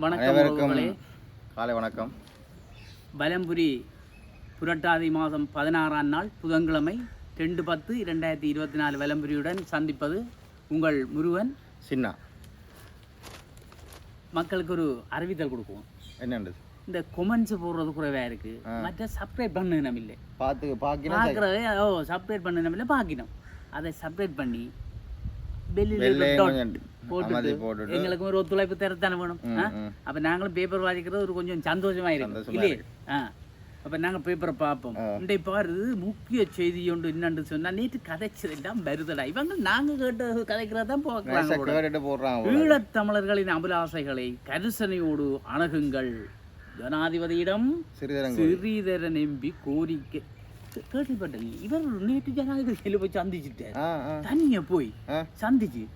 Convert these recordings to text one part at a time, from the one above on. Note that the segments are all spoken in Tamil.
வணக்கம் காலை வணக்கம். பலம்புரி புரட்டாதி மாதம் பதினாறாம் நாள் புதன்கிழமை ரெண்டு பத்து இரண்டாயிரத்தி இருபத்தி நாலு வலம்புரியுடன் சந்திப்பது உங்கள் முருகன். சின்ன. மக்களுக்கு ஒரு அறிவித்தல் கொடுக்குவோம். என்னன்றது? இந்த கொமெண்ட்ஸ் போடுறது குறைவாக இருக்கு. மற்ற சப்ஸ்கிரைப் பண்ணணும் இல்லை. பார்த்து பார்க்குறதே ஓ சப்ஸ்கிரைப் பண்ணணும் இல்லை பார்க்கணும். அதை சப்ஸ்கிரைப் பண்ணி பெல்லில் போட்டுட்டு எங்களுக்கு ஒரு ஒத்துழைப்பு தரத்தானே வேணும். அப்ப நாங்களும் பேப்பர் வாசிக்கிறது ஒரு கொஞ்சம் சந்தோஷமா சந்தோஷமா இல்லையே? அப்ப நாங்க பேப்பரை பார்ப்போம். இன்றை பாரு முக்கிய செய்தி ஒன்று என்னன்னு சொன்னா நேற்று கதைச்சதெல்லாம் வருதடா இவங்க நாங்க கேட்டு போடுறாங்க போல. ஈழத்தமிழர்களின் அபிலாசைகளை கரிசனையோடு அணுகுங்கள். ஜனாதிபதியிடம் ஸ்ரீதரன் எம்பி கோரிக்கை. கே- கேள்விப்பட்டேன். இவர் நேற்று ஜனாதிபதியில போய் சந்திச்சுட்டார். ஆ ஆ. தனியா போய். சந்திச்சு.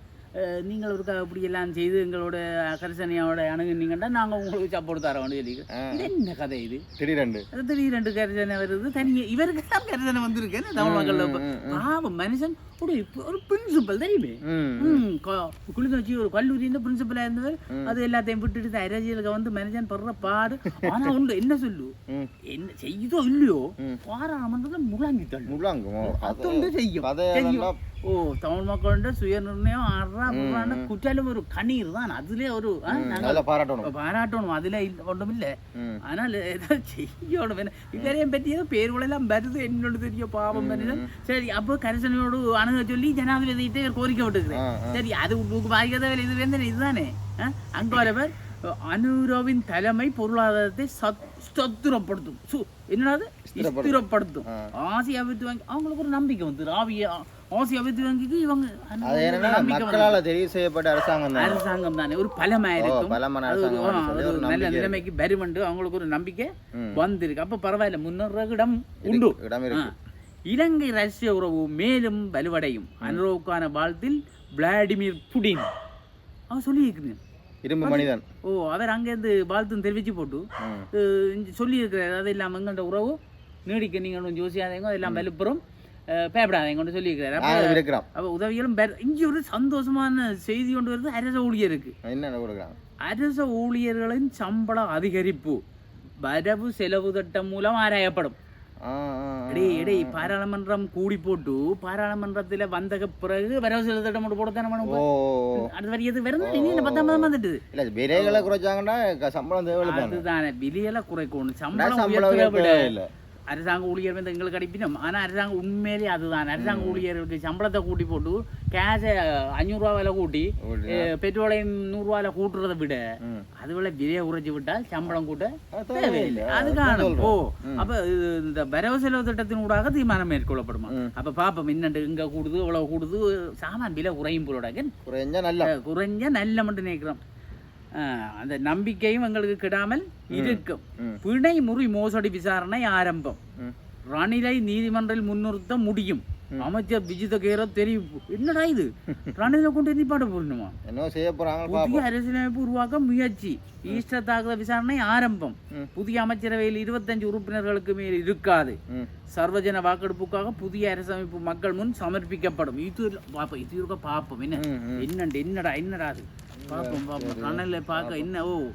நீங்கள் ஒரு அப்படி எல்லாம் செய்து எங்களோட கரிசனையோட அணுகுனீங்கன்னா நாங்க உங்களுக்கு சப்போர்ட் தரோம்னு சொல்லி இது. என்ன கதை இது? திடீரெண்டு அது திடீர் ரெண்டு கரிசனை வருது. தனியா இவருக்கு தான் கரிசனை வந்திருக்கு. தமிழ் மக்கள் பாவம் மனுஷன் ஒரு ஒரு பிரின்சிபல் தெரியுமே குளிர்ச்சி ஒரு கல்லூரியின் பிரின்சிபலா இருந்தவர் அது எல்லாத்தையும் விட்டுட்டு இந்த அரசியலுக்கு வந்து மனுஷன் படுற பாடு. ஆனா உண்டு என்ன சொல்லு. என்ன செய்தோ இல்லையோ பாராளுமன்றத்துல முழங்கித்தள்ளு முள்ளாங்குமோ அது உண்டு செய்யும். ஓ தமிழ் மக்களோட சுய நிர்ணயம் ஆறா புறான குற்றாலும் ஒரு கண்ணீர் தான். அதுலயே ஒரு பாராட்டணும். பாராட்டணும். அதுல ஒன்றும் இல்ல. ஆனால் ஏதோ செய்யணும். என்ன இவரையும் பற்றி ஏதோ பேர்களெல்லாம் வருது. என்னோட தெரிய பாவம் சரி அப்போ கரிசனையோடு அணுக சொல்லி ஜனாதிபதியிட்ட கோரிக்கை விட்டுக்கிறேன் சரி அது உங்களுக்கு பாதிக்காத இது வேந்தன இதுதானே? அங்க வரவர் அனுராவின் தலைமை பொருளாதாரத்தை சத்- ஸ்திரப்படுத்தும் சு, என்னது ஸ்திரப்படுத்தும் ஆசியா வித்து வாங்கி அவங்களுக்கு ஒரு நம்பிக்கை வந்து ஆவிய ஆசியா வித்து வாங்கிக்கு இவங்க தெரிவு செய்யப்பட்ட அரசாங்கம் அரசாங்கம் தானே ஒரு பலமா இருக்கும் நல்ல நிலைமைக்கு வருவண்டு அவங்களுக்கு ஒரு நம்பிக்கை. வந்திருக்கு அப்ப பரவாயில்ல உண்டு இடம் ஆ. இலங்கை ரஷ்ய உறவு மேலும் வலுவடையும். அனுரவுக்கான வாழ்த்தில் விளாடிமிர் புடின். அவன் சொல்லியிருக்கிறேன் இரும்பு மனிதன். ஓ அவர் அங்கேருந்து வாழ்த்தும் தெரிவிச்சு போட்டு சொல்லியிருக்கிறார். அது இல்லாமல் எங்கள்கிட்ட உறவு நீடிக்க நீங்கள் ஒன்றும் ஜோசியாதீங்க அதெல்லாம் வலுப்புறம். பயப்படாதீங்கன்னு சொல்லியிருக்கிறார். அப்ப உதவிகளும் இங்கே ஒரு சந்தோஷமான செய்தி கொண்டு வருது அரச ஊழியருக்கு. கொடுக்குறாங்க? அரச ஊழியர்களின் சம்பள அதிகரிப்பு வரவு செலவு திட்டம் மூலம் ஆராயப்படும். ஆ ஆ ஆ. எடே எடே பாராளுமன்றம் கூடி போட்டு பாராளுமன்றத்துல வந்த பிறகு வரவு செலவு திட்டம் மட்டும் போடத்தானே ஓ பண்ணுவோம் ஓ, ஓ. அடுத்த வரி எது வருது? இனி என்ன அரசாங்க ஊழியர் வந்து எங்களுக்கு அடிப்பினோம். ஆனா அரசாங்க உண்மையிலேயே அதுதான். அரசாங்க ஊழியர்களுக்கு சம்பளத்தை கூட்டி போட்டு கேஷை அஞ்சூறுரூவா விலை கூட்டி பெட்ரோலையும் நூறுரூவால கூட்டுறதை விட. அதுவேளை விலையை குறைச்சி விட்டால் சம்பளம் கூட்ட தேவையில்லை. அது காணும் ஓ. அப்ப இந்த வரவு செலவு திட்டத்தின் ஊடாக தீர்மானம் மேற்கொள்ளப்படுமா? அப்ப பாப்போம் இன்னண்டு இங்க கூடுது இவ்வளவு கூடுது சாமான் விலை குறையும் போலோட குறைஞ்சா நல்லா. குறைஞ்ச நல்ல மட்டும் நினைக்கிறோம். அந்த நம்பிக்கையும் எங்களுக்கு கிடாமல் இருக்கும். பிணை முறி மோசடி விசாரணை ஆரம்பம். ரணிலை நீதிமன்றில் முன்னிறுத்த முடியும். அமைச்சர் விஜித கேர தெரிவிப்பு என்னடா இது? ரணிலை கொண்டு நிப்பாட்ட போடணுமா என்ன செய்ய போறாங்க புதிய அரசியலமைப்பு உருவாக்க முயற்சி. ஈஸ்டர் தாக்குதல் விசாரணை ஆரம்பம். புதிய அமைச்சரவையில் இருபத்தஞ்சு உறுப்பினர்களுக்கு மேல் இருக்காது. சர்வஜன வாக்கெடுப்புக்காக புதிய அரசமைப்பு மக்கள் முன் சமர்ப்பிக்கப்படும். இது பாப்போம் இது இருக்க பாப்போம். என்ன. என்னண்டு என்னடா என்னடா அது? பாப்போம் பாப்போம். கணல்ல பார்க்க என்ன ஓ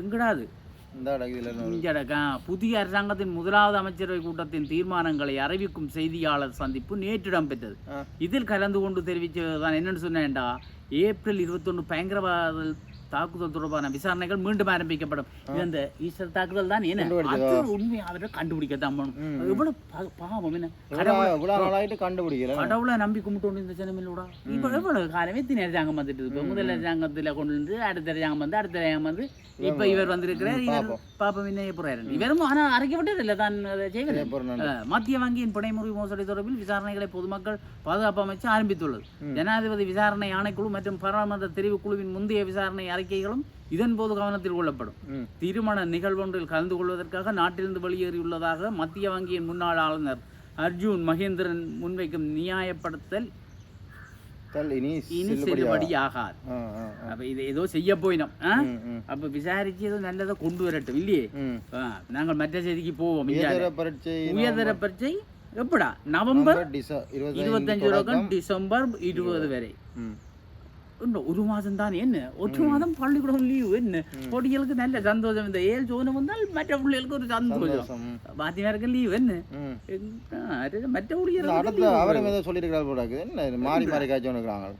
எங்கடா அது? இந்த இதுல என்ன ஒரு- இஞ்சடக்கா புதிய அரசாங்கத்தின் முதலாவது அமைச்சரவை கூட்டத்தின் தீர்மானங்களை அறிவிக்கும் செய்தியாளர் சந்திப்பு நேற்று இடம்பெற்றது. இதில் கலந்து கொண்டு தெரிவித்ததான் என்னன்னு சொன்னேன்டா. ஏப்ரல் இருபத்தொன்று பயங்கரவாத தாக்குதல் தொடர்பான விசாரணைகள் மீண்டும் ஆரம்பிக்கப்படும். இது அந்த ஈஸ்டர் தாக்குதல் தான் என்ன? அது உண்மை அவரை கண்டுபிடிக்கத்தான் பண்ணணும் அது எவ்வளவு பா- பாவம் என்ன? இவ்வளவு இவ்வளவு நாளாயிட்டு கண்டுபிடிக்கல. கடவுளை நம்பி கும்பிட்டு இந்த ஜனமில்லோட இப்ப எவ்வளவு காலமே? தின அரசாங்கம் வந்துட்டு இருக்கு? முதல் அரசாங்கத்துல கொண்டு வந்து அடுத்த அரசாங்கம் வந்து அடுத்த அரசாங்கம் வந்து. இப்ப இவர் வந்திருக்கிறார். இவர் பாப்பம். என்ன போறாரு? இவரும் ஆனா அரைக்கப்பட்டது இல்ல தான் செய்வது மத்திய வங்கியின் பிணைமுறை மோசடி தொடர்பில் விசாரணைகளை பொதுமக்கள் பாதுகாப்பு அமைச்சு ஆரம்பித்துள்ளது. ஜனாதிபதி விசாரணை ஆணைக்குழு மற்றும் பாராளுமன்ற தெரிவு குழுவின் முந்தைய விசாரணை அறிக்கைகளும் இதன் போது கவனத்தில் கொள்ளப்படும். திருமண நிகழ்வொன்றில் கலந்து கொள்வதற்காக நாட்டிலிருந்து வெளியேறியுள்ளதாக மத்திய வங்கியின் முன்னாள் ஆளுநர் அர்ஜுன் மகேந்திரன் முன்வைக்கும் நியாயப்படுத்தல் தல் இனி இனி செல்லுபடியாகாது ஆ ஆ ஆ. அப்ப இது ஏதோ செய்ய போயினோம். அப்ப விசாரிச்சு ஏதோ நல்லதை கொண்டு வரட்டும் இல்லையே? நாங்கள் மற்ற செய்திக்கு போவோம். உயர்தர பரீட்சை எப்படா? நவம்பர் இருபத்தஞ்சு டிசம்பர் இருபது வரை. இன்னும் ஒரு மாதம் தானே என்ன ஒரு மாதம் பள்ளிக்கூடம் லீவு என்ன பொடிகளுக்கு நல்ல சந்தோஷம் இந்த ஏழு சோதனம் வந்தால் மற்ற பிள்ளைகளுக்கு ஒரு சந்தோஷம் பாத்திமாருக்கு லீவு என்ன மற்ற ஊழியர்கள் அவரும் சொல்லியிருக்கிறார் போடாக்கு என்ன மாறி மாறி காய்ச்சோன்னு இருக்கிறாங்க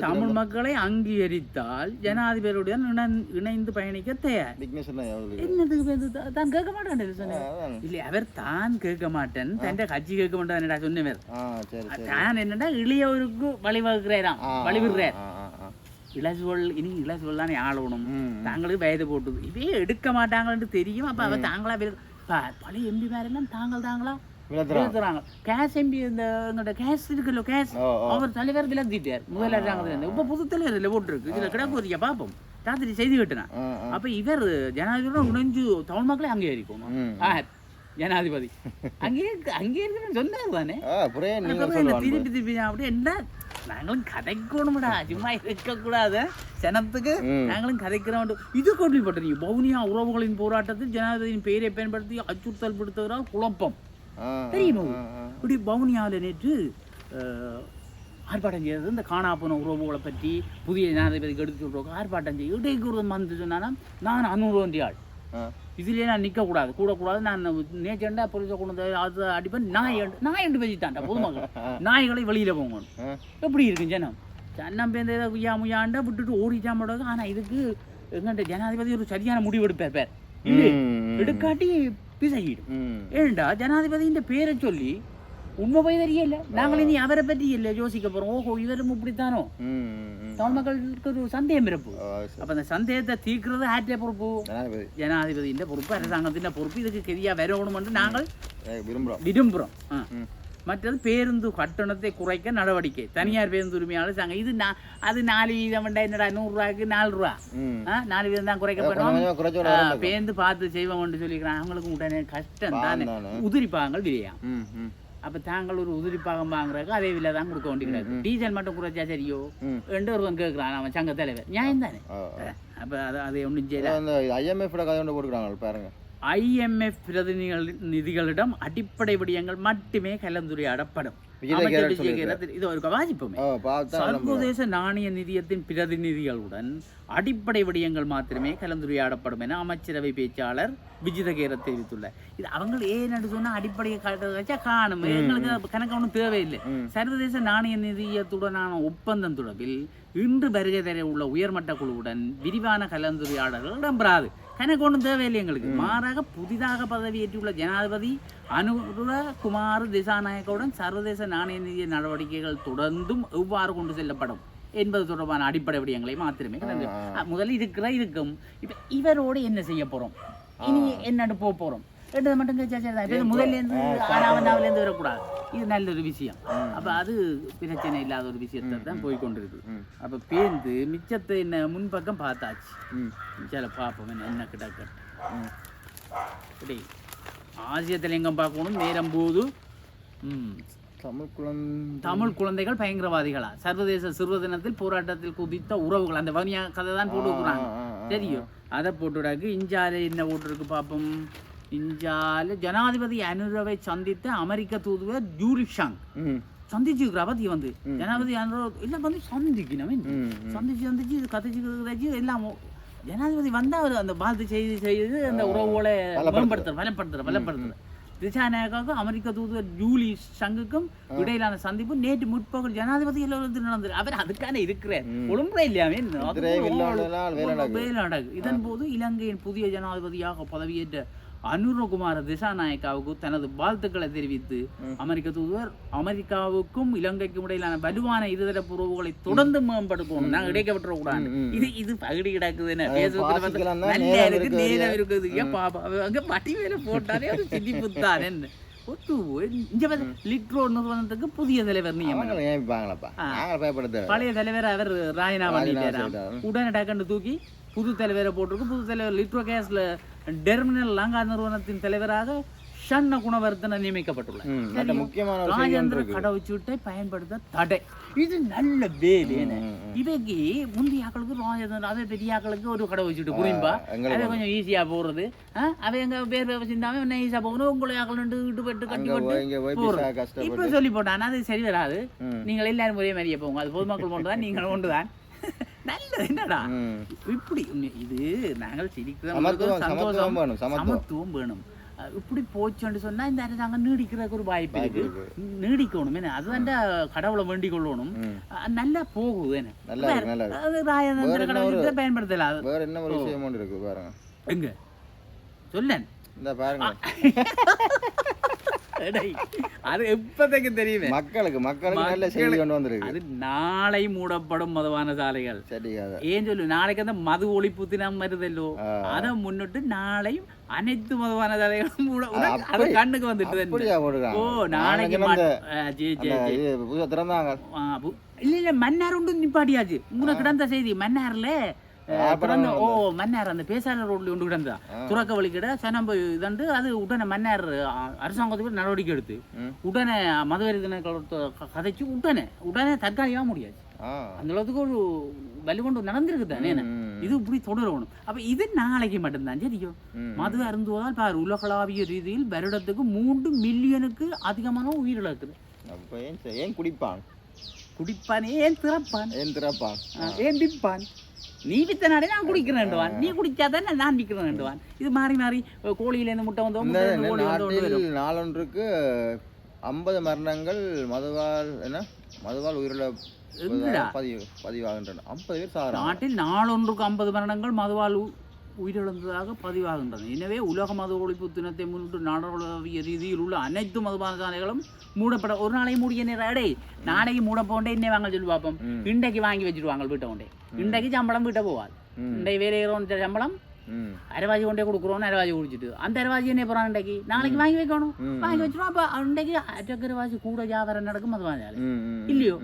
தமிழ் மக்களை அங்கீகரித்தால் ஜனாதிபதியுடன் இணை- இணைந்து பயணிக்க தயார். தான் கேட்க மாட்டேன். இல்ல அவர் தான் கேட்க மாட்டேன். தன் கட்சி கேட்க மாட்டேன் சொன்னவர். தான் என்னடா இளையவருக்கு வழிவகுக்கிறாராம் வழிவிடுறார். இளசுவல் இனி இளசுவல் தானே ஆளணும்? தாங்களுக்கு வயது போட்டுது. இதே எடுக்க மாட்டாங்கன்னு தெரியும். அப்ப அவ தாங்களா பழைய எம்பி எல்லாம் தாங்கள் தாங்களா விலத்துறாங்க கேஷ் எம்பி இந்த எங்கள்ட்ட கேஷ் இருக்குல்ல கேஷ் அவர் தலைவர் விலத்திட்டார் முதல் அரசாங்கத்துல இப்ப புது தலைவர் இல்ல போட்டுருக்கு. இதுல கிடக்கு பாப்போம். ராத்திரி செய்தி ஆ. அப்ப இவர் ஜனாதிபதி இணைஞ்சு தமிழ் மக்களை அங்கீகரிக்கும் ம். ஆ, ஜனாதிபதி. அங்கே அங்கே இருக்கிற சொன்னார் தானே. திருப்பி திருப்பி அப்படி என்ன நாங்களும் கதைக்கணும்டா சும்மா இருக்க கூடாது சனத்துக்கு. நாங்களும் கதைக்கிறோம் இது கேள்விப்பட்டீங்க பவுனியா உறவுகளின் போராட்டத்தில் ஜனாதிபதியின் பெயரை பயன்படுத்தி அச்சுறுத்தல் விடுத்தவரால் குழப்பம். ஆ, ஆ. இப்படி பவுனியாவில் நேற்று ஆர்ப்பாட்டம் செய்தது. இந்த காணா போன உறவுகளை பற்றி புதிய ஜனாதிபதிக்கு எடுத்து சொல்றோம். ஆர்ப்பாட்டம் செய்ய இடைக்கூறுதம் வந்து சொன்னா நான் அனுபவம் ஆள். இதுலயே நான் நிற்கக்கூடாது கூடக்கூடாது. நான் நேச்சண்டா பொலிசை கொண்டு வந்து அது அடிப்பேன். நாய் நாய் எண்டு வச்சுட்டான்டா பொதுமக்கள். நாய்களை வெளியில போங்கணும். ஆ. எப்படி இருக்கு ஜனம்? ஜனம் பேருந்து ஏதோ குய்யா முய்யாண்டா விட்டுட்டு ஓடிச்சா மாட்டாங்க ஆனா இதுக்கு எங்கள்கிட்ட ஜனாதிபதி ஒரு சரியான முடிவு எடுப்பார் பேர். எடுக்காட்டி பிசகிடும். ஏண்டா? ஜனாதிபதியின் பேரை சொல்லி உண்மை போய் தெரியல. நாங்கள் இனி அவரை பற்றி இல்லை யோசிக்க போறோம். ஓஹோ இவரும் இப்படித்தானோ. தமிழ் மக்களுக்கு ஒரு சந்தேகம் சரி. அப்ப அந்த சந்தேகத்தை தீர்க்கிறது ஆற்றே பொறுப்பு? ஜனாதிபதி. ஜனாதிபதியின் பொறுப்பு அரசாங்கத்தின் பொறுப்பு. இதுக்கு கெதியா வரணும் என்று நாங்கள் விரும்புகிறோம் ஆ. ம். மற்றது பேருந்து கட்டணத்தை குறைக்க நடவடிக்கை. தனியார் பேருந்து உரிமையாளர் சங்கம். இது நான் அது நாலு வீதம் என்னடா நூறுரூவாய்க்கு நாலு ரூபா நாலு வீதம் தான் விட வேண்டாம். பேருந்து பார்த்து செய்வோம் சொல்லிக்கிறான் அவங்களுக்கும் உடனே கஷ்டம் தானே. உதிரிப்பாகங்கள் ம், அப்ப தாங்கள் ஒரு உதிரிப்பாகம் வாங்குறதுக்கு அதே விலை தான் கொடுக்க வேண்டியது. டீசல் மட்டும் குறைச்சா சரியோ. ரெண்டு ஒருவன் கேட்குறான் அவன் சங்க தலைவர். நியாயம் தானே. அப்ப அது அதை ஒன்றும் செய்யல. அந்த IMF ட கதை ஒன்று போட்டுக்கிறாங்க பாருங்க. ஐஎம்எஃப் பிரதிநிதிகள் நிதிகளிடம் அடிப்படை விடயங்கள் மட்டுமே கலந்துரையாடப்படும். இது ஒரு வாசிப்போமே சர்வதேச நாணய நிதியத்தின் பிரதிநிதிகளுடன் அடிப்படை விடயங்கள் மாத்திரமே கலந்துரையாடப்படும் என அமைச்சரவை பேச்சாளர் விஜித கேரத் தெரிவித்துள்ளார். இது அவங்க ஏன்னு சொன்னா அடிப்படையை வச்சா காணும். எங்களுக்கு கணக்கு ஒன்றும் தேவையில்லை. சர்வதேச நாணய நிதியத்துடனான ஒப்பந்தம் தொடர்பில் இன்று வருகை தர உள்ள உயர்மட்ட குழுவுடன் விரிவான கலந்துரையாடல்கள் இடம்பெறாது. கணக்கு ஒன்றும் தேவையில்லை எங்களுக்கு. மாறாக புதிதாக பதவியேற்றுள்ள ஜனாதிபதி அனுர குமார் திசாநாயக்கவுடன் சர்வதேச நாணய நிதிய நடவடிக்கைகள் தொடர்ந்தும் எவ்வாறு கொண்டு செல்லப்படும் என்பது தொடர்பான அடிப்படை விடயங்களை மாத்திரமே. முதல்ல இருக்கிற இருக்கும். இப்ப இவரோடு என்ன செய்ய போறோம்? இனி என்னன்னு போக போறோம்? ரெண்டு மட்டும் கேச்சா சரிதான். இப்ப இது முதல்ல இருந்து ஆறாவதாவில இருந்து வரக்கூடாது. இது நல்ல ஒரு விஷயம் அப்ப அது பிரச்சனை இல்லாத ஒரு விஷயத்தை தான் போய் கொண்டிருக்கு ம். அப்ப பேருந்து மிச்சத்தை என்ன முன்பக்கம் பார்த்தாச்சு. சில பார்ப்போம் என்ன என்ன கிடக்கு. ம். இப்படி ஆசியத்தில் எங்கும் பார்க்கணும் நேரம் போது. ம். தமிழ் குழந்தை. தமிழ் குழந்தைகள் பயங்கரவாதிகளா? சர்வதேச சிறுவ தினத்தில் போராட்டத்தில் குதித்த உறவுகள். அந்த வனியா கதை தான் போட்டுக்கிறாங்க. தெரியும். அதை போட்டுடாக்கு இஞ்சால என்ன போட்டுருக்கு பார்ப்போம். இஞ்சால ஜனாதிபதி அனுரவை சந்தித்த அமெரிக்க தூதுவர் ஜூரி ஷாங். சந்திச்சுக்கிறா பத்தி வந்து ஜனாதிபதி அனுரவ் எல்லாம் வந்து சந்திக்கணும். சந்திச்சு சந்திச்சு கதைச்சு எல்லாம் ஜனாதிபதி வந்தா அவர் அந்த வாழ்த்து செய்து செய்து அந்த உறவுகளை மேம்படுத்துற பலப்படுத்துற பலப்படுத்துற திசாநாயகாவுக்கும் அமெரிக்க தூதுவர் ஜூலி சங்குக்கும் இடையிலான சந்திப்பு நேற்று முற்பகல் ஜனாதிபதி எல்லோரும் நடந்தது அவர் அதுக்கான இருக்கிறார் ஒழுங்குமுறை இல்லையாமே இதன் போது இலங்கையின் புதிய ஜனாதிபதியாக பதவியேற்ற அனுரகுமார திசாநாயக்காவுக்கு தனது வாழ்த்துக்களை தெரிவித்து அமெரிக்க தூதுவர் அமெரிக்காவுக்கும் இலங்கைக்கும் இடையிலான வலுவான இருதரப்பு உறவுகளை தொடர்ந்து மேம்படுத்தணும். நாங்க இடைக்கப்பட்டுற கூடாது இது இது பகுடி கிடக்குது நல்லா நேரம் இருக்கு இருக்கு, நேரம் இருக்குது. ஏன் பாப்பா அங்க பட்டி வேலை போட்டாலே அது சிரிப்பு தான் என்ன புதிய தலைவர் நாங்கள் பழைய தலைவர் அவர் ராஜினாமா. உடனே டக்குன்னு தூக்கி புது தலைவரை போட்டிருக்கு புது தலைவர் லிட்ரோ கேஸ்ல டெர்மினல் லங்கா நிறுவனத்தின் தலைவராக ஷண்ண குணவர்த்தன நியமிக்கப்பட்டுள்ளார். ராஜேந்திர கடவுச்சீட்டை பயன்படுத்த தடை. இது நல்ல வேலைன்னு. இவைக்கு முந்தையாக்களுக்கு ராஜேந்திரன் அதே பெரியாக்களுக்கு ஒரு கடவுச்சீட்டு புரியும்பா அது கொஞ்சம் ஈஸியா போறது. அவ எங்க பேர் வச்சிருந்தாவே என்ன ஈஸியா போகணும். உங்களை ஆக்கள் இட்டு பெட்டு கட்டி போட்டு இப்ப சொல்லி போட்டானா அது சரி வராது. நீங்கள் எல்லாரும் ஒரே மாதிரியே போங்க. அது பொதுமக்கள் கொண்டுதான் நீங்கள் கொண்டுதான் நல்லது என்னடா. இப்படி இது நாங்கள் சிரிக்கிறோம் சந்தோஷம். வேணும், சமத்துவம். வேணும். இப்படி போச்சுன்னு சொன்னா இந்த அரசாங்கம் நீடிக்கிறதுக்கு ஒரு வாய்ப்பு இருக்கு. நீடிக்கணும் என்ன? அதுதான் கடவுளை வேண்டிக் கொள்ளணும். நல்லா போகுது என்ன? அது பயன்படுத்தலாம் அது வேற என்ன ஒரு விஷயம் இருக்கு பாருங்க. எங்க? சொல்லேன். இந்த பாருங்க. அது எப்பதைக்கு தெரியுமே. மக்களுக்கு மக்களுக்கு நல்ல செய்தி கொண்டு வந்திருக்கு. அது நாளை மூடப்படும் மதுவான சாலைகள். சரி அதை ஏன் சொல்லு நாளைக்கு அந்த மது ஒழிப்பு தினம் வருதல்லோ. அதை முன்னிட்டு நாளை அனைத்து மதுவான சாலைகளும் அது கண்ணுக்கு வந்துட்டு ஓ நாளைக்கு திறந்தாங்க. இல்ல இல்ல மன்னார் உண்டு நிப்பாட்டியாச்சு. உனக்கு கிடந்த செய்தி மன்னார்ல? திறந்த ஓ மன்னார் அந்த பேசாளர் ரோட்ல ஒன்று கிடந்தா துறக்க வழிக்கிட சனம்பு இதண்டு அது உடனே மன்னார் அரசாங்கத்துக்கு நடவடிக்கை எடுத்து. உடனே மதுவரி தினத்தை கதைச்சு உடனே உடனே தற்காலிகமாக முடியாது அந்த அளவுக்கு ஒரு வலி கொண்டு நடந்திருக்கு தானே. இது இப்படி தொடரணும். அப்ப இது நாளைக்கு மட்டும்தான் சரியும் ம். மது அருந்துவதால் பாரு உலகளாவிய ரீதியில் வருடத்துக்கு மூன்று மில்லியனுக்கு அதிகமான உயிரிழக்குது ஏன் குடிப்பான்? குடிப்பான் ஏன் திறப்பான்? ஏன் திறப்பான்? ஏன் விற்பான் நீ வித்த நாடே நான் குடிக்கிறேன்டுவான் நீ குடிச்சாதானே நான் விற்கிறேன்டுவான் இது மாறி மாறி கோழியில இருந்து முட்டை வந்தோம் நாளொன்றுக்கு ஐம்பது மரணங்கள் மதுவால் என்ன? மதுவால் உயிரிழப்பதாக பதிவு பதிவாகின்றன. ஐம்பது பேர் நாட்டில் நாளொன்றுக்கு ஐம்பது மரணங்கள் மதுவால் உயிரிழந்ததாக பதிவாகின்றன எனவே உலக மது ஒழிப்பு தினத்தை முன்னிட்டு நாடளாவிய ரீதியில் உள்ள அனைத்து மதுபான சாலைகளும் மூடப்பட ஒரு நாளைக்கு மூடிய நேரம் அடே நாளைக்கு மூட போண்டே இன்னே வாங்க சொல்லி பார்ப்போம். இன்றைக்கு வாங்கி வச்சுருவாங்க வீட்டை கொண்டே இன்றைக்கு சம்பளம் வீட்டை போவாது. இன்றைக்கு வேலையிறோம் சம்பளம்? அரைவாஜி கொண்டே கொடுக்குறோம் அரைவாஜி குடிச்சிட்டு. அந்த அரைவாஜி என்ன போகிறான் இன்றைக்கு? நாளைக்கு வாங்கி வைக்கணும். வாங்கி வச்சிருவோம். அப்போ இன்றைக்கு அரைவாசி கூட வியாபாரம் நடக்கும் ம், ம், இல்லையோ?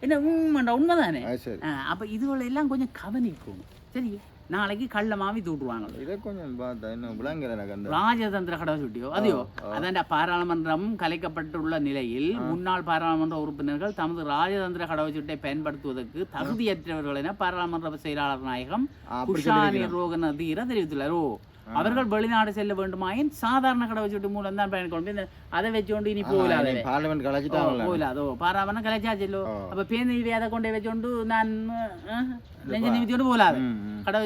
என்ன உண்மைண்டா உண்மைதானே? அது அப்ப இதுகளை எல்லாம் கொஞ்சம் கவனிக்கணும். சரி நாளைக்கு கள்ள மாவி தூட்டுவாங்க இதை கொஞ்சம் பார்த்தா இன்னும் விளங்கல எனக்கு அந்த ராஜதந்திர கடை சுட்டியோ அதையோ அதான்டா பாராளுமன்றம் கலைக்கப்பட்டுள்ள நிலையில் முன்னாள் பாராளுமன்ற உறுப்பினர்கள் தமது ராஜதந்திர கடவுச்சீட்டை பயன்படுத்துவதற்கு தகுதியற்றவர்கள் என பாராளுமன்ற செயலாளர் நாயகம் குஷானி ரோகன தீர தெரிவித்துள்ளார். ஓ அவர்கள் வெளிநாடு செல்ல வேண்டுமாயின் சாதாரண கடை வச்சுட்டு மூலம் தான் பயணம் கொண்டு அதை வச்சுக்கொண்டு இனி போகலாது. பார்லிமெண்ட் கலைச்சிட்டாங்க போகலாதோ. பாராமனா கலைச்சாச்சல்லோ அப்ப பேருந்து அதை கொண்டே வச்சுக்கொண்டு நான் நெஞ்ச நிமித்தியோடு போகலாது. கடை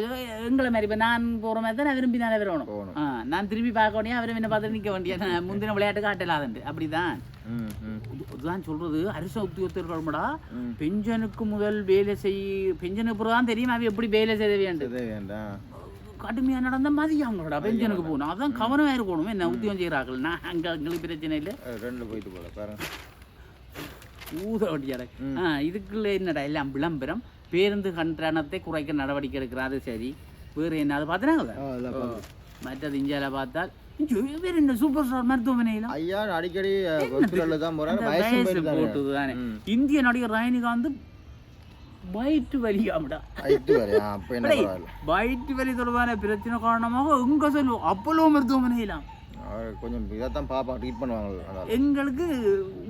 எங்களை மாதிரி இப்போ நான் போகிற மாதிரி தான் விரும்பி தானே வரணும் நான் திரும்பி பார்க்க வேண்டிய அவரை என்ன பார்த்து நிற்க வேண்டிய முந்தின விளையாட்டு காட்டலாதுண்டு. அப்படிதான். அதுதான் சொல்றது. அரச உத்தியோகத்தர்களோடா பெஞ்சனுக்கு முதல் வேலை செய் பெஞ்சனுக்கு பிறகு தான் தெரியும் அவ எப்படி வேலை செய்ய வேண்டும். இது வேண்டாம் கடுமையா நடந்த மதியாங்களோட பெஞ்சனுக்கு போகணும். அதான் கவனமா இருக்கணும். என்ன உத்தியோகம் செய்கிறார்கள் நான் அங்க எங்களுக்கு பிரச்சனை இல்லை ரெண்டு போயிட்டு போல பாருங்க ஊத வண்டியாட ஆ இதுக்குள்ள என்னடா எல்லாம் விளம்பரம்? பேருந்து கண்டனத்தை குறைக்க நடவடிக்கை எடுக்கிறாரு சரி. வேறு என்ன அதை பார்த்துனாங்களா. மற்றது இந்தியாவில் பார்த்தால் என்ன சூப்பர் ஸ்டார் மருத்துவமனையில்? ஐயா அடிக்கடி தான் போறாரு வயசு. இந்திய நடிகர் ரஜினிகாந்த் வயிற்று வலியாமடா வயிற்று வலி தொடர்பான பிரச்சனை காரணமாக எங்க சொல்லுவோம் அப்போலோ மருத்துவமனையிலாம் கொஞ்சம் இதைத்தான் பாப்பா ட்ரீட் பண்ணுவாங்க எங்களுக்கு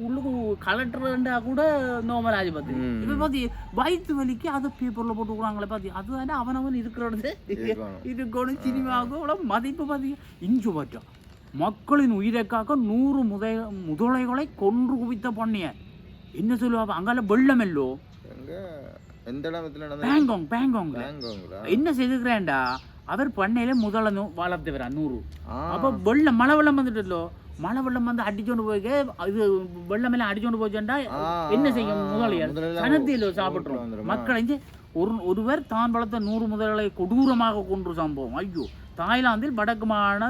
உள்ளுக்கு கலெக்டர்ண்டா கூட நோமல் ஆஜிபத்து ம். இப்போ பார்த்தி வயிற்று வலிக்கு அதை பேப்பரில் போட்டு விடுறாங்களே பார்த்தி அதுதானே அவனவன் இருக்கிறது இருக்கணும். சினிமாவுக்கு மதிப்பு பார்த்தி இஞ்சு பற்றா மக்களின் உயிரை காக்க நூறு முதை முதலைகளை கொன்று குவித்த பண்ணிய என்ன சொல்லுவா அங்கால வெள்ளமெல்லோ எங்க எந்த இடத்துல நடந்த பேங்காங் பேங்காங்ல பேங்கோங்களா என்ன செய்துக்கிறேன்டா? அவர் பண்ணையில முதல்ல வளர்த்து வரா நூறு அப்போ வெள்ளம் மழை வெள்ளம் வந்துட்டല്ലോ மழை வெள்ளம் வந்து அடிச்சோண்டு போய்க்க இது வெள்ளம் எல்லாம் அடிச்சோண்டு போச்சுண்டா என்ன செய்யும் முதலியார் சனத்தியில் சாப்பிட்டுரும்? மக்கள் ஒரு ஒருவர் தான் வளர்த்த நூறு முதல்களை கொடூரமாக கொன்று சம்பவம். ஐயோ தாய்லாந்தில் வடக்கு மாகாண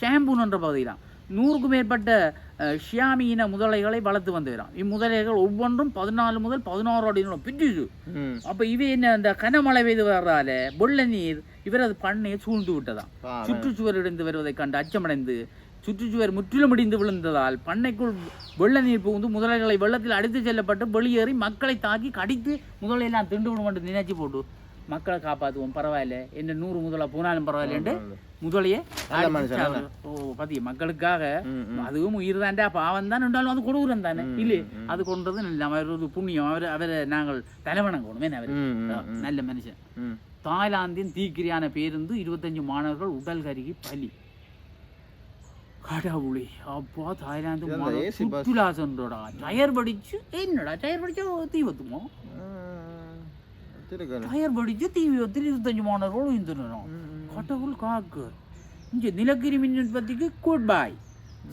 ஷாம்பூன் என்ற பகுதியிலாம் நூறுக்கும் மேற்பட்ட ஷியாமி இன முதலைகளை வளர்த்து வந்துகிறான் இம்முதலைகள் ஒவ்வொன்றும் பதினாலு முதல் பதினாறு அடி நீளம் பிடிச்சு அப்போ இவை என்ன இந்த கனமழை பெய்து வர்றதால வெள்ள நீர் இவரது பண்ணையை சூழ்ந்து விட்டதாம். சுற்றுச்சுவர் இடிந்து வருவதைக் கண்டு அச்சமடைந்து சுற்றுச்சுவர் முற்றிலும் இடிந்து விழுந்ததால் பண்ணைக்குள் வெள்ள நீர் புகுந்து முதலைகளை வெள்ளத்தில் அடித்து செல்லப்பட்டு வெளியேறி மக்களை தாக்கி கடித்து முதலையெல்லாம் திண்டு விடும் என்று நினைச்சு போட்டு மக்களை காப்பாற்றுவோம் பரவாயில்ல. என்ன நூறு முதலா போனாலும் பரவாயில்லன்ட்டு முதலையே. ஓ பாத்தியா மக்களுக்காக. அதுவும் உயிர் தான்டா பாவம் தான் இருந்தாலும் அது கொடூரம் தானே? இல்லையே அது கொண்டது அவர் ஒரு புண்ணியம். அவர் அவரை நாங்கள் தலைவணங்கணும் அவர்? நல்ல மனுஷன். தாய்லாந்தின் தீக்கிரியான பேருந்து இருபத்தஞ்சு மாணவர்கள் உடல் கருகி பலி. கடவுளே அப்பா தாய்லாந்து. சுற்றுலா சென்றோடா. டயர் படிச்சு என்னடா டயர் படிச்சா தீ வத்துமோ. டயர் படிச்சு தீ வத்தில் இருபத்தஞ்சு மாணவர்கள் உயிர்ந்துடணும் ம், ம். கடவுள் காக்கு இங்கே நிலக்கரி மின் உற்பத்திக்கு குட் பாய்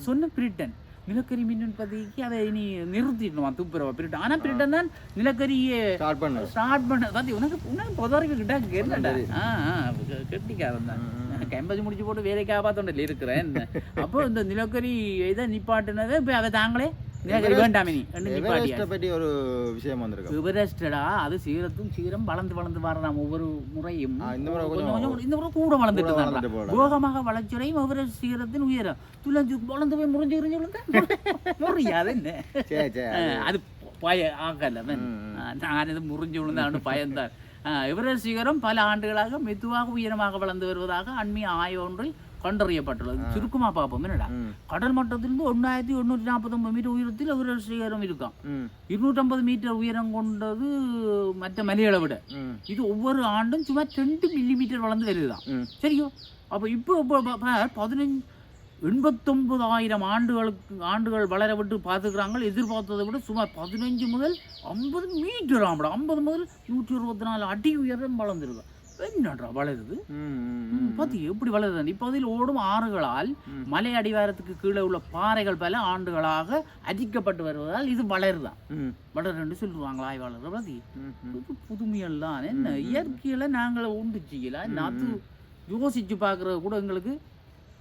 சொன்ன பிரிட்டன் நிலக்கரி மின் உற்பத்திக்கு அதை இனி நிறுத்திடணுமா துப்புரவா பிரிட்டன் ஆனால் பிரிட்டன் தான் நிலக்கரியை ஸ்டார்ட் பண்ணு ஸ்டார்ட் பண்ண பாத்தி உனக்கு உனக்கு புதறிவு கிட்ட கேட்டா ஆ கெட்டிக்காரன் தான் கேம்பஸ் முடிச்சு போட்டு வேலை காப்பாத்தோண்டில் இருக்கிறேன் அப்போ இந்த நிலக்கரி இதை நிப்பாட்டினதை இப்போ அதை தாங்களே நிலக்கரி வேண்டாமே நீ பற்றி ஒரு விஷயம் வந்திருக்கு அது சீரத்தும் சீரம் வளர்ந்து வளர்ந்து வரலாம் ஒவ்வொரு முறையும். இந்த முறை கொஞ்சம் இந்த முறை கூட வளர்ந்துட்டு. போகமாக வளர்ச்சியும் எவரெஸ்ட் சீரத்தின் உயரம். துளஞ்சு வளர்ந்து போய் முறிஞ்சு உறிஞ்சு விழுந்தா முறியாது என்ன? அது பய ம். நான் இது முறிஞ்சு விழுந்தான்னு பயந்தான் எவரெஸ்ட் சிகரம் பல ஆண்டுகளாக மெதுவாக உயரமாக வளர்ந்து வருவதாக அண்மைய ஆய்வு ஒன்றில் கண்டறியப்பட்டுள்ளது. சுருக்கமா பார்ப்போம். என்னடா. கடல் மட்டத்திலிருந்து ஒன்னாயிரத்தி எண்ணூற்றி நாற்பத்தொன்பது மீட்டர் உயரத்தில் எவரெஸ்ட் சிகரம் இருக்காம். இருநூற்றம்பது மீட்டர் உயரம் கொண்டது மற்ற மலைகளை விட. இது ஒவ்வொரு ஆண்டும் சும்மா ரெண்டு மில்லி மீட்டர் வளர்ந்து வருதுதான். சரியோ? அப்போ இப்போ இப்போ பதினஞ்சு எண்பத்தொன்பதாயிரம் ஆண்டுகளுக்கு ஆண்டுகள் வளர விட்டு பார்த்துக்கிறாங்க எதிர்பார்த்ததை விட சுமார் பதினஞ்சு முதல் ஐம்பது மீட்டர் ஆம்படம் ஐம்பது முதல் நூற்றி இருபத்தி நாலு அடி உயரம் வளர்ந்துருக்கு. என்னடா வளருது? பாத்தி எப்படி வளருது? இப்போதில் ஓடும் ஆறுகளால் மலை அடிவாரத்துக்கு கீழே உள்ள பாறைகள் பல ஆண்டுகளாக அரிக்கப்பட்டு வருவதால் இது வளருதான் வளருன்னு சொல்லுவாங்களா ஆய்வாளர்கள் பாத்தி ம் இது புதுமையெல்லாம் என்ன இயற்கையில நாங்கள் உண்டு செய்யலாம் நாத்து யோசிச்சு பார்க்கறது கூட எங்களுக்கு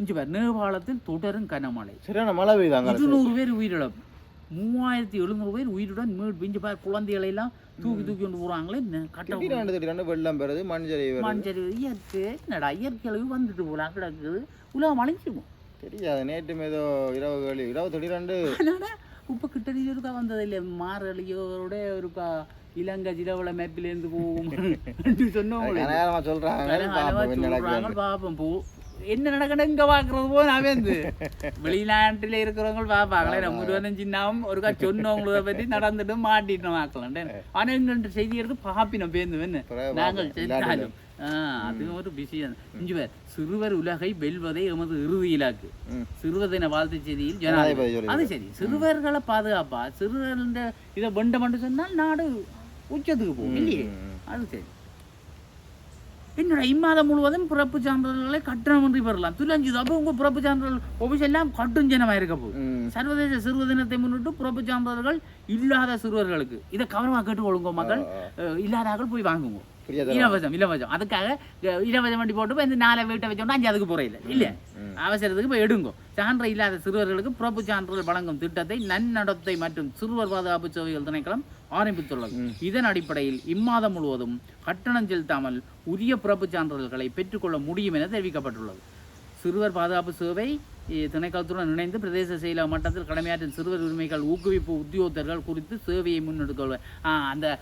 இஞ்சி பாரு நேபாளத்தில் தொடரும் கனமழை. சரியான மழை பெய்யுதாங்க இருநூறு பேர் உயிரிழப்பு. மூவாயிரத்தி எழுநூறு பேர் உயிருடன் மீட் பிஞ்சு பார் குழந்தைகளை எல்லாம் தூக்கி தூக்கி கொண்டு போறாங்களே கட்ட வெள்ளம் பெறுது மஞ்சரி வருது. மஞ்சள் இயற்கை என்னடா இயற்கையில வந்துட்டு போலாம் கிடக்குது உலகம் அழிஞ்சிருக்கும் தெரியாது நேற்று ஏதோ இரவு கேள்வி இரவு அதனால உப்பு கிட்டடியில் இருக்கா வந்ததில்லை. மாரளியோட இருக்கா இலங்கை ஜிலவள மேப்பிலேருந்து போகும். சொன்னோம் சொல்றாங்க. பாப்போம் போ. என்ன நடக்கணும் இங்க பாக்குறது போ நான் வந்து. வெளிநாட்டுல இருக்கிறவங்க பாப்பாங்களே நம்ம இருபத்தஞ்சு சின்னாவும் ஒருக்கா சொன்னவங்கள பத்தி நடந்துட்டு மாட்டிட்டோம் ஆக்கலாம் ஆனா எங்கள்ட்ட செய்தி எடுத்து பாப்பினோம் பேருந்து என்ன பிறகு நாங்கள் ஆஹ் அது ஒரு விஷயம். இஞ்சி பேர் சிறுவர் உலகை வெல்வதே எமது இறுதி இலக்கு. சிறுவதின வாழ்த்து செய்தியில் ஜனாதிபதி. அது சரி சிறுவர்களை பாதுகாப்பா? சிறுவர்கள் இதை வெண்ட மட்டும் சொன்னால் நாடு உச்சத்துக்கு போகும் இல்லையே. அது சரி. என்னடா இம்மாதம் முழுவதும் பிறப்பு சான்றிதழ்களை கட்டணமின்றி பெறலாம். துலஞ்சுது அப்போ உங்க பிறப்பு சான்றிதழ் ஆஃபீஸ் எல்லாம் கட்டுஞ்சனமாக இருக்க போகுது. சர்வதேச சிறுவர் தினத்தை முன்னிட்டு பிறப்பு சான்றிதழ்கள் இல்லாத சிறுவர்களுக்கு. இதை கவனமாக கேட்டுக்கொள்ளுங்க மக்கள். அஹ், இல்லாதார்கள் போய் வாங்குங்க? இலவசம் இலவசம். அதுக்காக இலவசம் வண்டி போட்டு போய் இந்த நாளை வீட்டை வச்சோம்னா அஞ்சு அதுக்கு போகிற இல்லை. இல்லை. அவசரத்துக்கு போய் எடுங்கோ. சான்று இல்லாத சிறுவர்களுக்கு பிறப்பு சான்றிதழ் வழங்கும் திட்டத்தை நன்னடத்தை மற்றும் சிறுவர் பாதுகாப்பு சேவைகள் திணைக்களம் ஆரம்பித்துள்ளது. இதன் அடிப்படையில் இம்மாதம் முழுவதும் கட்டணம் செலுத்தாமல் உரிய பிறப்பு சான்றிதழ்களை பெற்றுக்கொள்ள முடியும் என தெரிவிக்கப்பட்டுள்ளது. சிறுவர் பாதுகாப்பு சேவை திணைக்களத்துடன் இணைந்து பிரதேச செயலக மட்டத்தில் கடமையாற்றும் சிறுவர் உரிமைகள் ஊக்குவிப்பு உத்தியோகத்தர்கள் குறித்து சேவையை முன்னெடுக்க அந்த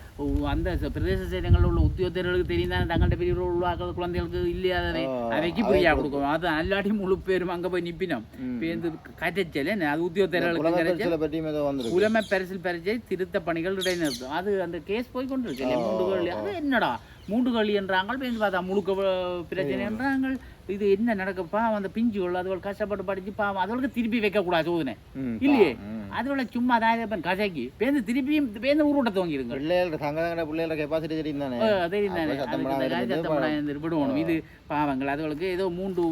அந்த பிரதேச செயலகங்களில் உள்ள உத்தியோகத்தர்களுக்கு தெரிந்தால் தங்கள்கிட்ட பெரிய உருவாக்குற குழந்தைகளுக்கு இல்லையாதவை அவைக்கு அவை புரியா கொடுக்கும். அது அல்லாடி முழு பேரும் அங்கே போய் நிப்பினோம். பேருந்து கதைச்சல் அது உத்தியோகத்தர்களுக்கு புலமை பரிசில பரிச்சை திருத்த பணிகள் இடைநிறுத்தும் அது அந்த கேஸ் போய் கொண்டிருக்கு. அது என்னடா? மூன்று பேருந்து பார்த்தா முழுக்க வ- பிரச்சனை என்றாங்க இது என்ன நடக்கப்பா அந்த பிஞ்சுகள் அதுகள் கஷ்டப்பட்டு படிச்சு பாவம் அதுகளுக்கு திருப்பி வைக்கக்கூடாது சோதனை. இல்லையே? ம். அதுகளை சும்மா அதாவது கதைக்கு பேருந்து திருப்பியும் பேருந்து ஊருட்ட துவங்கிடுங்க. பிள்ளைகளோட சங்க பிள்ளைகளோட கெப்பாசிட்டி தெரியும் தானே? தெரியும் தானே. சத்தம் விடுவோம் இது பாவங்கள். அதுகளுக்கு ஏதோ மூன்று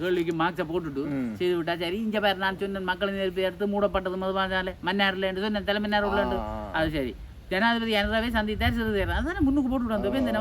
கேள்விக்கு மார்க்ஸை போட்டுட்டு. செய்து விட்டா சரி இங்க பேர் நான் சொன்ன மக்கள் எடுத்து மூடப்பட்டது மதுபாஞ்சாலே மன்னார்ல சொன்ன தலைமன்னார் உள்ள ஆ. அது சரி. ஜனாதிபதி அனுராவே சந்தித்தார் சிறுதேர் அதானே முன்னுக்கு போட்டு வந்தோம் இந்த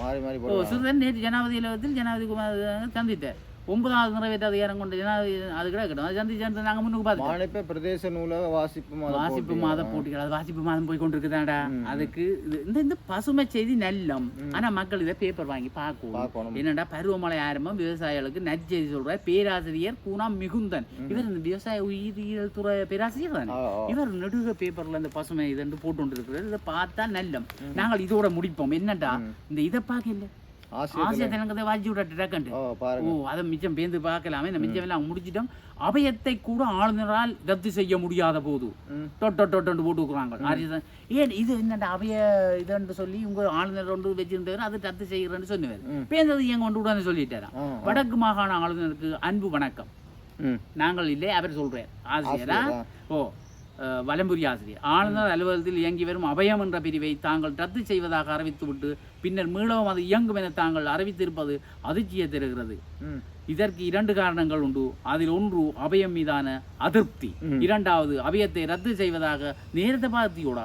மாறி ஓ சிறுதன் நேற்று ஜனாதிபதி இலவத்தில் ஜனாதிபதி குமார் சந்தித்தார். ஒன்பதாவது நிறைவேற்ற அதிகாரம் கொண்டு ஏன்னா அது கிடக்கட்டும் சந்தி சந்தி நாங்கள் முன்னுக்கு பார்த்துட்டோம் மானிப்ப பிரதேச நூலக வாசிப்பு வாசிப்பு. மாத போட்டிகள் அது வாசிப்பு மாதம் போய் கொண்டிருக்குதாடா அதுக்கு இந்த இந்த பசுமை செய்தி நல்லம் ஆனா மக்கள் இதை பேப்பர் வாங்கி பார்க்கணும் என்னடா பருவமழை ஆரம்பம் விவசாயிகளுக்கு நற்செய்தி சொல்ற பேராசிரியர் பூனா மிகுந்தன் இவர் இந்த விவசாய உயிரியல் துறை பேராசிரியர் தானே. இவர் நெடுக பேப்பர்ல இந்த பசுமை இதென்று போட்டு இருக்கிறார் இதை பார்த்தா நல்லம் நாங்கள் இதோட முடிப்போம் என்னடா இந்த இதை பார்க்க இல்ல ஆசிரியர் ஆசிய தெலுங்கத்தை வாஜி விட்டு டக்கண்டு ஓ அதை மிச்சம் பேந்து பார்க்கலாமே. இந்த மிச்சம் எல்லாம் முடிச்சிட்டோம். அபயத்தை கூட ஆளுநரால் ரத்து செய்ய முடியாத போது. டொட்டோ டொட்டோன்னு போட்டு விக்குறாங்க ஆரியதான், ஏன் இது என்னடா அபய இதுன்னு சொல்லி உங்க ஆளுநர் ஒன்று வச்சிருந்தவர் அது ரத்து செய்கிறேன்னு சொன்னவர். பேந்தது ஏன் கொண்டு விடான்னு சொல்லிட்டாராம் வடக்கு மாகாண ஆளுநருக்கு அன்பு வணக்கம். நாங்கள் இல்லை அவர் சொல்றார். ஆசிரியரா? ஓ வலம்புரி ஆசிரியர் ஆளுநர் அலுவலகத்தில் இயங்கி வரும் அபயம் என்ற பிரிவை தாங்கள் ரத்து செய்வதாக அறிவித்துவிட்டு பின்னர் மீளவும் அது இயங்கும் என தாங்கள் அறிவித்திருப்பது அதிர்ச்சியை தருகிறது. இதற்கு இரண்டு காரணங்கள் உண்டு. அதில் ஒன்று அபயம் மீதான அதிருப்தி. இரண்டாவது அபயத்தை ரத்து செய்வதாக நேரத்தை பார்த்தியோடா.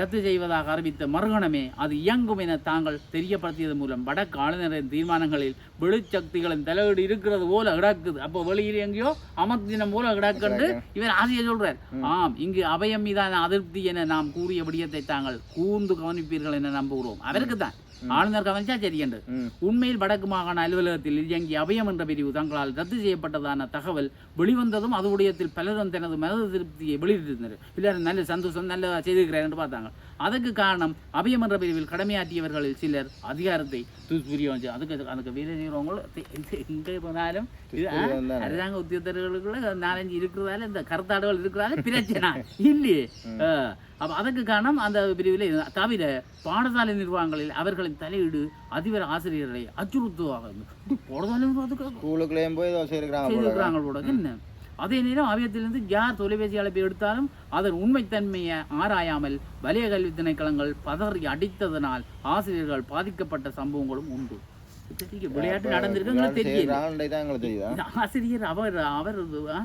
ரத்து செய்வதாக அறிவித்த மறுகணமே அது இயங்கும் என தாங்கள் தெரியப்படுத்தியது மூலம் வடக்கு ஆளுநரின் தீர்மானங்களில் வெளிச்சக்திகளின் தலையீடு இருக்கிறது போல கிடக்குது. அப்போ வெளியில் எங்கேயோ அமர்த்தினம் போல கிடக்குன்னு இவர் ஆசிரியர் சொல்றார். ஆம் இங்கு அபயம் மீதான அதிருப்தி என நாம் கூறிய விடயத்தை தாங்கள் கூர்ந்து கவனிப்பீர்கள் என நம்புகிறோம். அவருக்கு தான் ஆளுநர் கவனிச்சா சரியன்று ம். உண்மையில் வடக்கு மாகாண அலுவலகத்தில் இயங்கிய அபயம் என்ற பிரிவு தங்களால் ரத்து செய்யப்பட்டதான தகவல் வெளிவந்ததும் அது விடயத்தில் பலரும் தனது மனது திருப்தியை வெளியிட்டிருந்தனர். எல்லாரும் நல்ல சந்தோஷம் நல்ல செய்திருக்கிறார் என்று பார்த்தாங்க. அதுக்கு காரணம் அபயம் என்ற பிரிவில் கடமையாற்றியவர்களில் சிலர் அதிகாரத்தை துஷ்பிரியோகம் அதுக்கு அதுக்கு வீர செய்கிறவங்களும் எங்கே போனாலும் இது. அரசாங்க உத்தியோகத்தர்களுக்குள்ள நாலஞ்சு இருக்கிறதால இந்த கருத்தாடுகள் இருக்கிறதால பிரச்சனை. இல்லையே? அப்ப அதுக்கு காரணம் அந்த பிரிவில். தவிர பாடசாலை நிர்வாகங்களில் அவர்களின் தலையீடு அதிபர் ஆசிரியர்களை அச்சுறுத்துவாங்க போடதாலும் செய்திருக்கிறாங்க போல. என்ன? அதே நேரம் அவையத்திலிருந்து யார் தொலைபேசி அழைப்பை எடுத்தாலும் அதன் உண்மைத்தன்மையை ஆராயாமல் வலய கல்வி திணைக்களங்கள் பதறி அடித்ததனால் ஆசிரியர்கள் பாதிக்கப்பட்ட சம்பவங்களும் உண்டு. விளையாட்டு நடந்திருக்கு இந்த ஆசிரியர் அவர் அவர்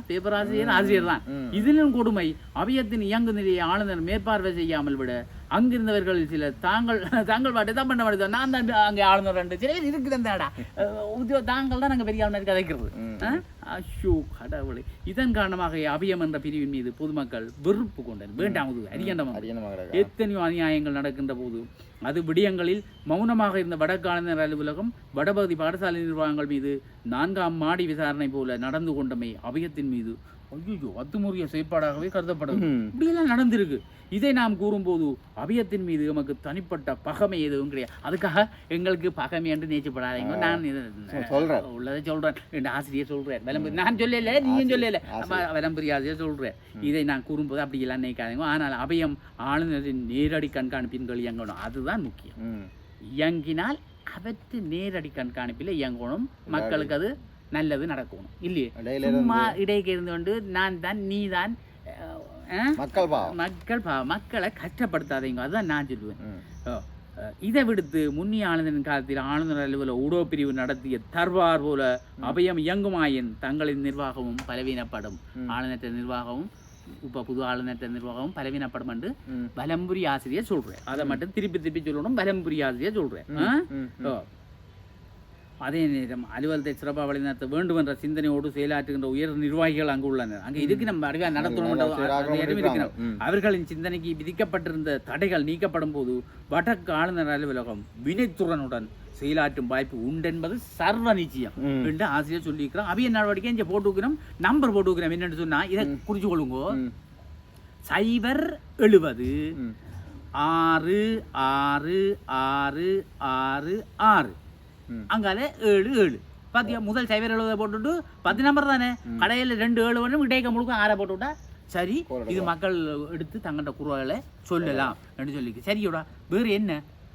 பேப்பர் ஆசிரியர் ஆசிரியர் தான். இதிலும் கொடுமை அவையத்தின் இயங்கு நிலையை ஆளுநர் மேற்பார்வை செய்யாமல் விட அங்கிருந்தவர்களில் சிலர் தாங்கள் தாங்கள் பாட்டு தான் பண்ண மாட்டேன் நான் தான் அங்கே ஆளுநர் ரெண்டு சில பேர் இருக்குதாடா உத்தியோ தாங்கள் தான் நாங்கள் பெரிய ஆளுநர் கதைக்கிறது? அஷோ கடவுளே. இதன் காரணமாக அபியம் என்ற பிரிவின் மீது பொதுமக்கள் வெறுப்பு கொண்டனர். வேண்டாம் இது அரியண்டம் அரியணமாக கிடக்கா எத்தனையோ அநியாயங்கள் நடக்கின்ற போது அது விடயங்களில் மௌனமாக இருந்த வடக்காளுநர் அலுவலகம் வடபகுதி பாடசாலை நிர்வாகங்கள் மீது நான்காம் மாடி விசாரணை போல நடந்து கொண்டமை அபயத்தின் மீது ஐயோ அத்துமுறிய செயற்பாடாகவே கருதப்படும். இப்படியெல்லாம் நடந்திருக்கு. இதை நாம் கூறும்போது அபியத்தின் மீது நமக்கு தனிப்பட்ட பகமை எதுவும் கிடையாது. அதுக்காக எங்களுக்கு பகமை என்று நேச்சப்படாதீங்க நான் சொல்றேன். உள்ளதை சொல்றேன். என் ஆசிரியர் சொல்றேன். விளம்பரம் நான் சொல்லல நீயும் சொல்லல. விளம்பரி ஆசிரியர் சொல்றேன். இதை நான் கூறும்போது அப்படி எல்லாம் நினைக்காதீங்க. ஆனால் அபயம் ஆளுநரின் நேரடி கண்காணிப்பின் இயங்கணும். அதுதான் முக்கியம். இயங்கினால் அவற்று நேரடி கண்காணிப்பில் இயங்கணும். மக்களுக்கு அது நல்லது நடக்கணும். இல்லையே? இடையில சும்மா இடைக்கு இருந்து கொண்டு நான் தான் நீ தான் மக்கள் பாவம். மக்கள் பா- மக்களை கஷ்டப்படுத்தாதீங்க. அதுதான் நான் சொல்லுவேன். இதை விடுத்து முன்னிய ஆளுநரின் காலத்தில் ஆளுநர் அலுவலக ஊடக பிரிவு நடத்திய தர்பார் போல அபயம் இயங்குமாயின் தங்களின் நிர்வாகமும் பலவீனப்படும். ஆளுநர் நிர்வாகமும் இப்போ புது ஆளுநர் நிர்வாகமும் பலவீனப்படும் என்று. பலம்புரி ஆசிரியர் சொல்றேன் அதை மட்டும் திருப்பி திருப்பி சொல்லணும் பலம்புரி ஆசிரியர் சொல்றேன். அதே நேரம் அலுவலகத்தை சிறப்பாக வழிநடத்த வேண்டும் என்ற சிந்தனையோடு செயலாற்றுகின்ற உயர் நிர்வாகிகள் அங்கு உள்ளனர் அங்கே இதுக்கு நம்ம அறிவா நடத்தணும். அவர்களின் சிந்தனைக்கு விதிக்கப்பட்டிருந்த தடைகள் நீக்கப்படும் போது வடக்கு ஆளுநர் அலுவலகம் வினைத்துறனுடன் செயலாற்றும் வாய்ப்பு உண்டென்பது சர்வ நிச்சயம். என்று ஆசிரியர் சொல்லியிருக்கிறோம் அவிய நடவடிக்கை இங்கே போட்டு வைக்கிறோம் நம்பர் போட்டு வைக்கிறோம் என்னன்னு சொன்னா இதை குறிச்சு கொள்ளுங்க. சைபர் எழுபது. ஆறு ஆறு ஆறு ஆறு ஆறு. அங்கால ஏழு ஏழு பாத்தியா முதல் சைபர் எழுபதை போட்டுட்டு பத்து நம்பர் தானே கடையில் ரெண்டு ஏழு வரும் இடைக்க முழுக்க ஆறை போட்டுவிட்டா சரி இது மக்கள் எடுத்து தங்கள்கிட்ட குரலை சொல்லலாம் என்று சொல்லி சரியோடா வேறு என்ன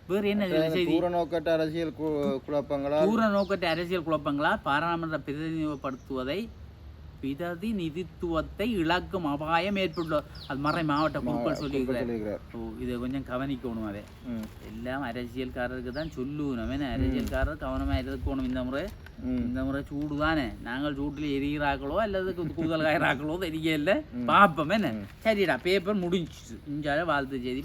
வேறு என்ன செய்தி நோக்கற்ற அரசியல் கு- குழப்பங்களால் தூர நோக்கற்ற அரசியல் குழப்பங்களால் பாராளுமன்ற பிரதிநிதித்துவப்படுத்துவதை பிரதிநிதித்துவத்தை இழக்கும் அபாயம் ஏற்பட்டுள்ள அது மறை மாவட்ட குழுக்கள் சொல்லியிருக்கிறார். ஓ இதை கொஞ்சம் கவனிக்கணும் அதை. எல்லாம் அரசியல்காரருக்கு தான் சொல்லணும். அரசியல்காரர் கவனமாக இருக்கணும் இந்த முறை. இந்த முறை சூடு தானே நாங்கள் சூட்டில் எரிகிறாக்களோ அல்லது கு- கூதல் காய்றாக்களோ தெரியல பார்ப்போம் என்ன சரிடா பேப்பர் முடிஞ்சிச்சு இஞ்சால வாழ்த்து செய்தி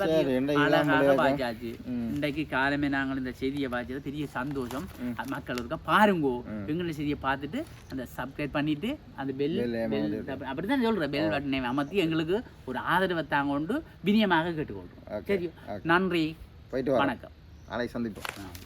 அழகாக? பாய்ச்சாச்சு. இன்றைக்கு காலமே நாங்கள் இந்த செய்தியை பாய்ச்சது பெரிய சந்தோஷம் மக்கள் இருக்கா பாருங்கோ எங்களை செய்தியை பார்த்துட்டு அந்த சப்ஸ்கிரைப் பண்ணிட்டு அந்த பெல் பெல் அப்படிதான் சொல்றேன் பெல் பட்டனை அமர்த்தி எங்களுக்கு ஒரு ஆதரவை தாங்க கொண்டு வினியமாக கேட்டுக்கொள்றோம் Okay, சரி நன்றி வணக்கம் நாளைக்கு சந்திப்போம்.